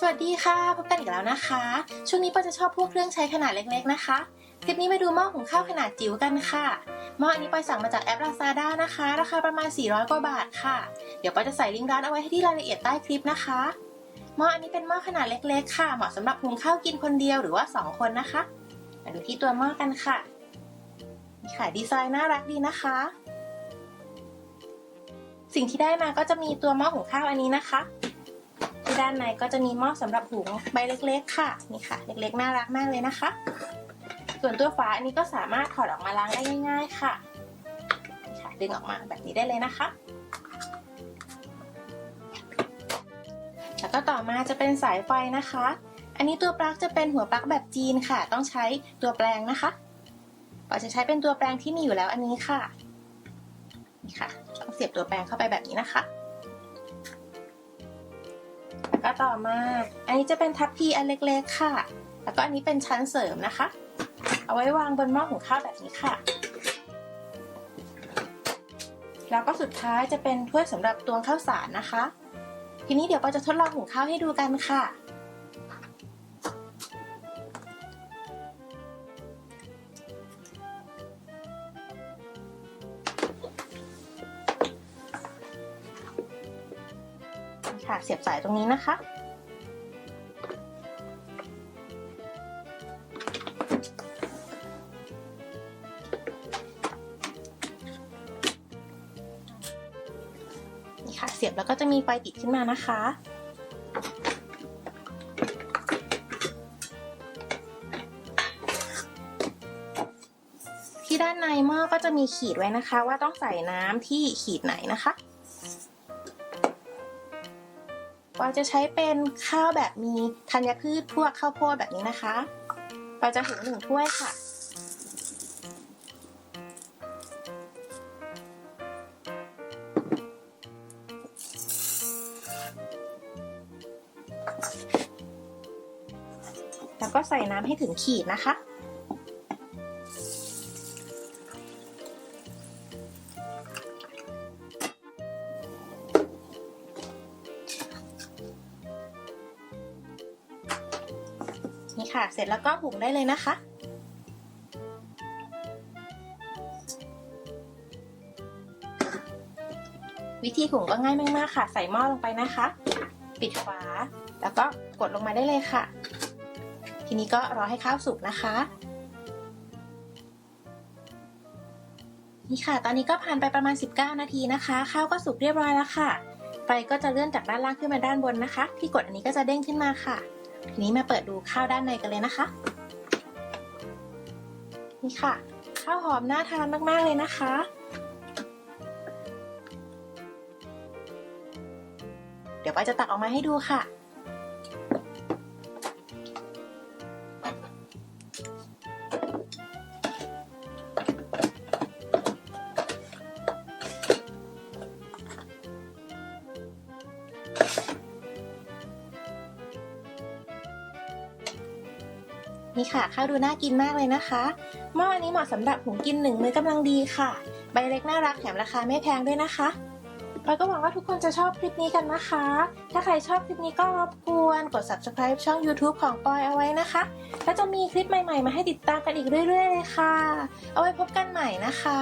สวัสดีค่ะ พบกันอีกแล้วนะคะ ช่วงนี้ปอจะชอบพวกเครื่องใช้ขนาดเล็กๆนะคะ คลิปนี้มาดูหม้อหุงข้าวขนาดจิ๋วกันค่ะหม้ออันนี้ปอสั่งมาจากแอป Lazada นะคะ ราคาประมาณ 400 กว่าบาทค่ะ เดี๋ยวปอจะใส่ลิงก์ร้านเอาไว้ให้ที่รายละเอียดใต้คลิปนะคะ หม้ออันนี้เป็นหม้อขนาดเล็กๆ ค่ะ เหมาะสำหรับหุงข้าวกินคนเดียวหรือว่า 2 คนนะคะ มาดูที่ตัวหม้อกันค่ะ นี่ค่ะดีไซน์น่ารักดีนะคะ สิ่งที่ได้มาก็จะมีตัวหม้อหุงข้าวอันนี้นะคะ ที่ด้านในก็จะมีหม้อสำหรับหุงใบเล็ก ๆ ค่ะนี่ค่ะ เล็กๆน่ารักมากเลยนะคะ ส่วนตัวฝาอันนี้ก็สามารถถอดออกมาล้างได้ง่าย ๆ ค่ะค่ะดึงออกมาแบบนี้ได้เลยนะคะ แล้วก็ต่อมาจะเป็นสายไฟนะคะ อันนี้ตัวปลั๊กจะเป็นหัวปลั๊กแบบจีนค่ะ ต้องใช้ตัวแปลงนะคะเราจะใช้เป็นตัวแปลงที่มีอยู่แล้วอันนี้ค่ะนี่ค่ะต้องเสียบตัวแปลงเข้าไปแบบนี้นะคะ แล้วก็ต่อมา อันนี้จะเป็นทัพพีอันเล็กๆค่ะ แล้วก็อันนี้เป็นชั้นเสริมนะคะ เอาไว้วางบนหม้อหุงข้าวแบบนี้ค่ะ แล้วก็สุดท้ายจะเป็นถ้วยสำหรับตวงข้าวสารนะคะ ทีนี้เดี๋ยวเราจะทดลองหุงข้าวให้ดูกันค่ะ ค่ะเสียบสายตรงนี้นะคะ นี่ค่ะเสียบแล้วก็จะมีไฟติดขึ้นมานะคะที่ด้านในหม้อก็จะมีขีดไว้นะคะ ว่าต้องใส่น้ำที่ขีดไหนนะคะ เราจะใช้เป็นข้าวแบบมีธัญพืชพวกข้าวโพดแบบนี้นะคะ เราจะหุงหนึ่งถ้วยค่ะ แล้วก็ใส่น้ำให้ถึงขีดนะคะ ค่ะ เสร็จแล้วก็หุงได้เลยนะคะ วิธีหุงก็ง่ายมากๆค่ะ ใส่หม้อลงไปนะคะ ปิดฝาแล้วก็กดลงมาได้เลยค่ะ ทีนี้ก็รอให้ข้าวสุกนะคะ นี่ค่ะ ตอนนี้ก็ผ่านไปประมาณ 19 นาทีนะคะ ข้าวก็สุกเรียบร้อยแล้วค่ะไฟก็จะเลื่อนจากด้านล่างขึ้นมาด้านบนนะคะ ที่กดอันนี้ก็จะเด้งขึ้นมาค่ะ ทีนี้มาเปิดดูข้าวด้านในกันเลยนะคะ นี่ค่ะ ข้าวหอมน่าทานมากๆเลยนะคะ เดี๋ยวปอยจะตักออกมาให้ดูค่ะ นี่ค่ะ ข้าวดูน่ากินมากเลยนะคะหม้ออันนี้เหมาะสำหรับหุงกินหนึ่งมื้อกำลังดีค่ะ ใบเล็กน่ารักแถมราคาไม่แพงด้วยนะคะเราก็หวังว่าทุกคนจะชอบคลิปนี้กันนะคะ ถ้าใครชอบคลิปนี้ก็รบกวนกด subscribe ช่อง YouTube ของปอยเอาไว้นะคะ แล้วจะมีคลิปใหม่ๆ มาให้ติดตามกันอีกเรื่อยๆเลยค่ะ เอาไว้พบกันใหม่นะคะ